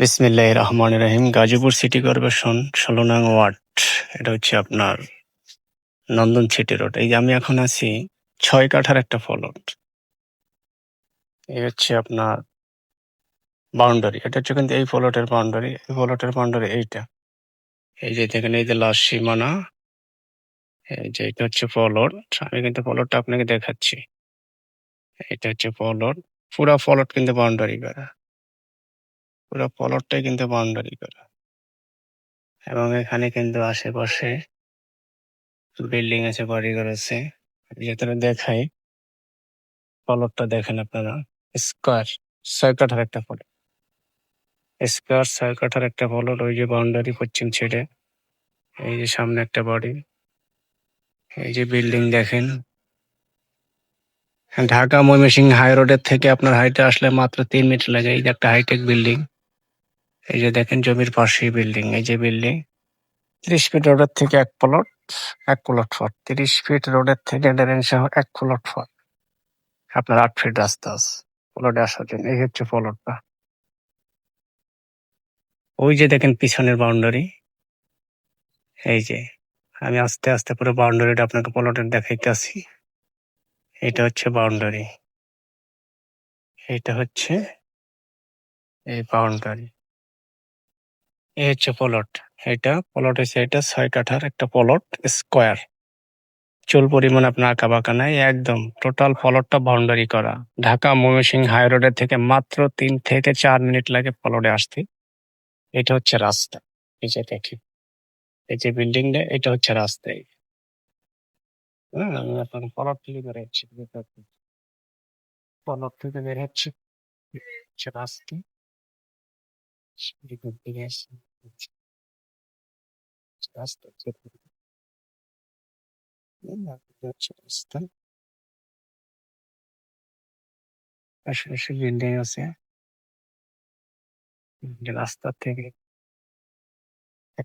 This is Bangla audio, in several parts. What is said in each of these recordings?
বিসমিল্লাহ রহমান রহিম। গাজীপুর সিটি কর্পোরেশন ষোলো নং ওয়ার্ড। এটা হচ্ছে আপনার নন্দন সিটি রোড। এই যে আমি এখন আছি ছয় কাঠার একটা ফলট এই হচ্ছে আপনার বাউন্ডারি। এটা হচ্ছে কিন্তু এই ফলটের বাউন্ডারি। এই ফলটের বাউন্ডারি এইটা। এই যে দেখেন, এই যে লাস্ট সীমানা। এই যে এটা হচ্ছে ফলট আমি কিন্তু ফলটটা আপনাকে দেখাচ্ছি। এটা হচ্ছে ফলট পুরা ফলট কিন্তু বাউন্ডারি করা। পুরো প্লটটাই কিন্তু বাউন্ডারি করা। এবং এখানে কিন্তু আশেপাশে বিল্ডিং আছে, বাড়িঘর আছে। ভেতরে দেখাই, প্লটটা দেখেন আপনারা, স্কোয়ার ছয় কাঠার একটা প্লট স্কোয়ার ছয় কাঠার একটা প্লট ওই যে বাউন্ডারি পশ্চিম ছেড়ে, এই যে সামনে একটা বাড়ি। এই যে বিল্ডিং দেখেন। ঢাকা ময়মনসিংহ হাই রোডের থেকে আপনার হাইটে আসলে মাত্র তিন মিনিট লাগে, এই যে একটা হাইটেক বিল্ডিং। এই যে দেখেন জমির পাশেই বিল্ডিং এই যে বিল্ডিং ত্রিশ ফিট রোডের থেকে এক প্লট এক প্লট ফট তিরিশ ফিট রোডের থেকে সহ এক প্লট ফট আপনার আট ফিট রাস্তা আছে প্লটে আসার জন্য, এই হচ্ছে প্লটটা ওই যে দেখেন পিছনের বাউন্ডারি এই যে, আমি আস্তে আস্তে পুরো বাউন্ডারিটা আপনাকে প্লটের দেখাইতেছি এটা হচ্ছে বাউন্ডারি এটা হচ্ছে এই বাউন্ডারি এই হচ্ছে প্লট এটা প্লট হচ্ছে এটা ছয় কাঠার একটা প্লট স্কোয়ার চুল পরিমাণ আপনার আঁকা বাঁকা নাই, একদম টোটাল প্লটটা বাউন্ডারি করা। ঢাকা ময়মনসিংহ হাই রোডের থেকে মাত্র তিন থেকে চার মিনিট লাগে প্লটে আসতে। এটা হচ্ছে রাস্তা, এই যে দেখি। এই যে বিল্ডিংটা এটা হচ্ছে রাস্তা। হ্যাঁ আমি আপনার প্লট থেকে বের হচ্ছি প্লট থেকে বের হচ্ছে। রাস্তা। রাস্তা রাস্তা থেকে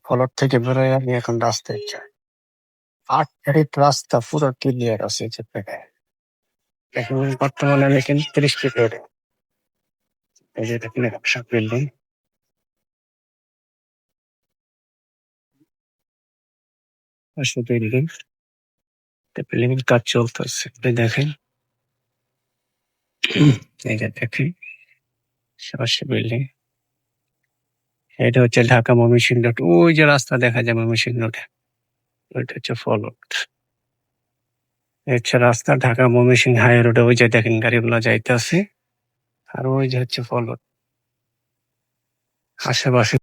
ফলট থেকে বেরোয় আমি এখন রাস্তায় যাই আট রাস্তা পুরো ক্লিয়ার আছে যে এখন বর্তমানে আমি কিন্তু ত্রিশ ফিট রোডে এই যে দেখেন বিল্ডিং পাশে বিল্ডিং বিল্ডিং এর কাজ চলতেছে দেখেন। যে দেখেন, আশেপাশে বিল্ডিং এটা হচ্ছে ঢাকা ময়মনসিংহ রোড ওই যে রাস্তা দেখা যায় ময়মনসিংহ রোডে ওইটা হচ্ছে ফলট হচ্ছে রাস্তা ঢাকা ময়মনসিংহ হাই রোডে ওই যে দেখেন গাড়িগুলো যাইতেছে। আর ওই যে হচ্ছে ফলট আশেপাশে